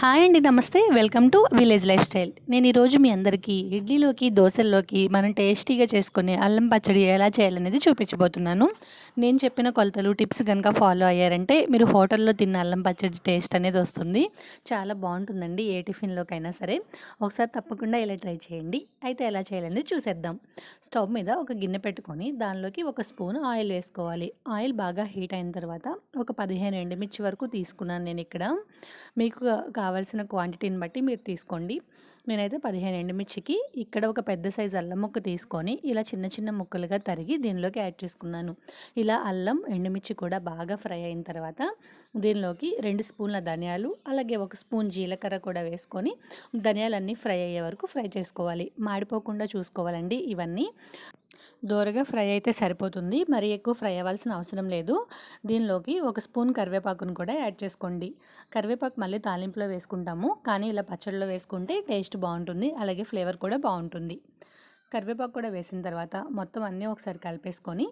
Hi అండి నమస్తే. Welcome to village life style. నేను ఈరోజు మీ అందరికీ ఇడ్లీలోకి దోశల్లోకి మనం టేస్టీగా చేసుకునే అల్లం పచ్చడి ఎలా చేయాలనేది చూపించబోతున్నాను. నేను చెప్పిన కొలతలు టిప్స్ కనుక ఫాలో అయ్యారంటే మీరు హోటల్లో తిన్న అల్లం పచ్చడి టేస్ట్ అనేది వస్తుంది. చాలా బాగుంటుందండి ఏ టిఫిన్లోకైనా సరే. ఒకసారి తప్పకుండా ఇలా ట్రై చేయండి. అయితే ఎలా చేయాలనేది చూసేద్దాం. స్టవ్ మీద ఒక గిన్నె పెట్టుకొని దానిలోకి ఒక స్పూన్ ఆయిల్ వేసుకోవాలి. ఆయిల్ బాగా హీట్ అయిన తర్వాత ఒక పదిహేను ఎండుమిర్చి వరకు తీసుకున్నాను నేను ఇక్కడ. మీకు కావాల్సిన క్వాంటిటీని బట్టి మీరు తీసుకోండి. నేనైతే పదిహేను ఎండుమిర్చికి ఇక్కడ ఒక పెద్ద సైజు అల్లం ముక్క తీసుకొని ఇలా చిన్న చిన్న ముక్కలుగా తరిగి దీనిలోకి యాడ్ చేసుకున్నాను. ఇలా అల్లం ఎండుమిర్చి కూడా బాగా ఫ్రై అయిన తర్వాత దీనిలోకి రెండు స్పూన్ల ధనియాలు అలాగే ఒక స్పూన్ జీలకర్ర కూడా వేసుకొని ధనియాలన్నీ ఫ్రై అయ్యే వరకు ఫ్రై చేసుకోవాలి. మాడిపోకుండా చూసుకోవాలండి ఇవన్నీ. దోరగా ఫ్రై అయితే సరిపోతుంది. మరీ ఎక్కువ ఫ్రై అవ్వాల్సిన అవసరం లేదు. దీనిలోకి ఒక స్పూన్ కరివేపాకును కూడా యాడ్ చేసుకోండి. కరివేపాకు మళ్ళీ తాలింపులో వేసుకుంటాము. కానీ ఇలా పచ్చడిలో వేసుకుంటే టేస్ట్ బాగుంటుంది. అలాగే ఫ్లేవర్ కూడా బాగుంటుంది. కరివేపాకు కూడా వేసిన తర్వాత మొత్తం అన్నీ ఒకసారి కలిపేసుకొని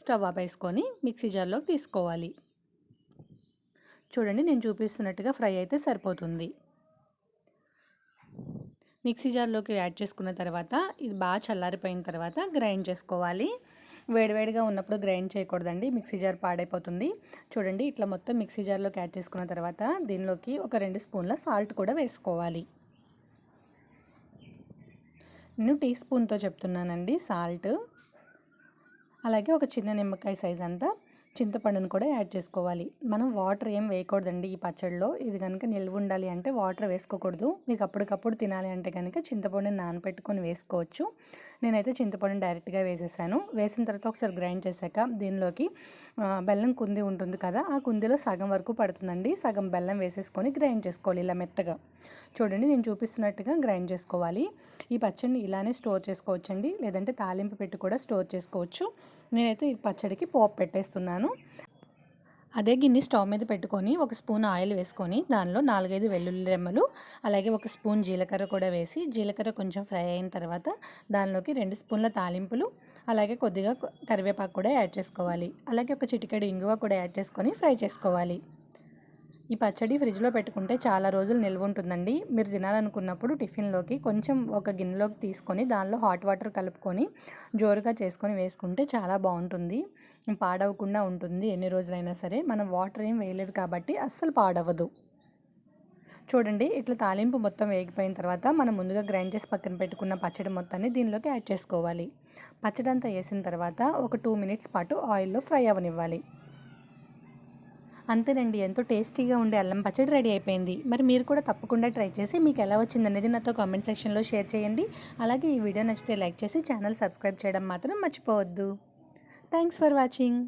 స్టవ్ ఆపేసుకొని మిక్సీ జార్లోకి తీసుకోవాలి. చూడండి నేను చూపిస్తున్నట్టుగా ఫ్రై అయితే సరిపోతుంది. మిక్సీ జార్లోకి యాడ్ చేసుకున్న తర్వాత ఇది బాగా చల్లారిపోయిన తర్వాత గ్రైండ్ చేసుకోవాలి. వేడివేడిగా ఉన్నప్పుడు గ్రైండ్ చేయకూడదండి మిక్సీ జార్ పాడైపోతుంది. చూడండి ఇట్లా మొత్తం మిక్సీ జార్లోకి యాడ్ చేసుకున్న తర్వాత దీనిలోకి ఒక రెండు స్పూన్ల సాల్ట్ కూడా వేసుకోవాలి. నేను టీ స్పూన్తో చెప్తున్నానండి సాల్ట్. అలాగే ఒక చిన్న నిమ్మకాయ సైజ్ అంతా చింతపండును కూడా యాడ్ చేసుకోవాలి. మనం వాటర్ ఏం వేయకూడదండి ఈ పచ్చడిలో ఇది కనుక నిల్వ ఉండాలి అంటే వాటర్ వేసుకోకూడదు. మీకు అప్పటికప్పుడు తినాలి అంటే కనుక చింతపండుని నానపెట్టుకొని వేసుకోవచ్చు. నేనైతే చింతపండుని డైరెక్ట్గా వేసేసాను. వేసిన తర్వాత ఒకసారి గ్రైండ్ చేశాక దీనిలోకి బెల్లం కుంది ఉంటుంది కదా ఆ కుందిలో సగం వరకు పడుతుందండి. సగం బెల్లం వేసేసుకొని గ్రైండ్ చేసుకోవాలి ఇలా మెత్తగా. చూడండి నేను చూపిస్తున్నట్టుగా గ్రైండ్ చేసుకోవాలి. ఈ పచ్చడిని ఇలానే స్టోర్ చేసుకోవచ్చండి. లేదంటే తాలింపు పెట్టి కూడా స్టోర్ చేసుకోవచ్చు. నేనైతే ఈ పచ్చడికి పోపు పెట్టేస్తున్నాను. అదే గిన్నె స్టవ్ మీద పెట్టుకొని ఒక స్పూన్ ఆయిల్ వేసుకొని దానిలో నాలుగైదు వెల్లుల్లి రెమ్మలు అలాగే ఒక స్పూన్ జీలకర్ర కూడా వేసి జీలకర్ర కొంచెం ఫ్రై అయిన తర్వాత దానిలోకి రెండు స్పూన్ల తాలింపులు అలాగే కొద్దిగా కరివేపాకు కూడా యాడ్ చేసుకోవాలి. అలాగే ఒక చిటికెడు ఇంగువ కూడా యాడ్ చేసుకొని ఫ్రై చేసుకోవాలి. ఈ పచ్చడి ఫ్రిడ్జ్లో పెట్టుకుంటే చాలా రోజులు నిల్వ ఉంటుందండి మీరు తినాలనుకున్నప్పుడు టిఫిన్లోకి కొంచెం ఒక గిన్నెలోకి తీసుకొని దానిలో హాట్ వాటర్ కలుపుకొని జోరుగా చేసుకొని వేసుకుంటే చాలా బాగుంటుంది. పాడవకుండా ఉంటుంది ఎన్ని రోజులైనా సరే. మనం వాటర్ ఏం వేయలేదు కాబట్టి అస్సలు పాడవదు. చూడండి ఇట్లా తాలింపు మొత్తం వేగిపోయిన తర్వాత మనం ముందుగా గ్రైండ్ చేసి పక్కన పెట్టుకున్న పచ్చడి మొత్తాన్ని దీనిలోకి యాడ్ చేసుకోవాలి. పచ్చడి అంతా వేసిన తర్వాత ఒక టూ మినిట్స్ పాటు ఆయిల్లో ఫ్రై అవనివ్వాలి. అంతేనండి ఎంతో టేస్టీగా ఉండే అల్లం పచ్చడి రెడీ అయిపోయింది. మరి మీరు కూడా తప్పకుండా ట్రై చేసి మీకు ఎలా వచ్చిందనేది నాతో కామెంట్ సెక్షన్లో షేర్ చేయండి. అలాగే ఈ వీడియో నచ్చితే లైక్ చేసి ఛానల్ సబ్స్క్రైబ్ చేయడం మాత్రం మర్చిపోవద్దు. Thanks for watching.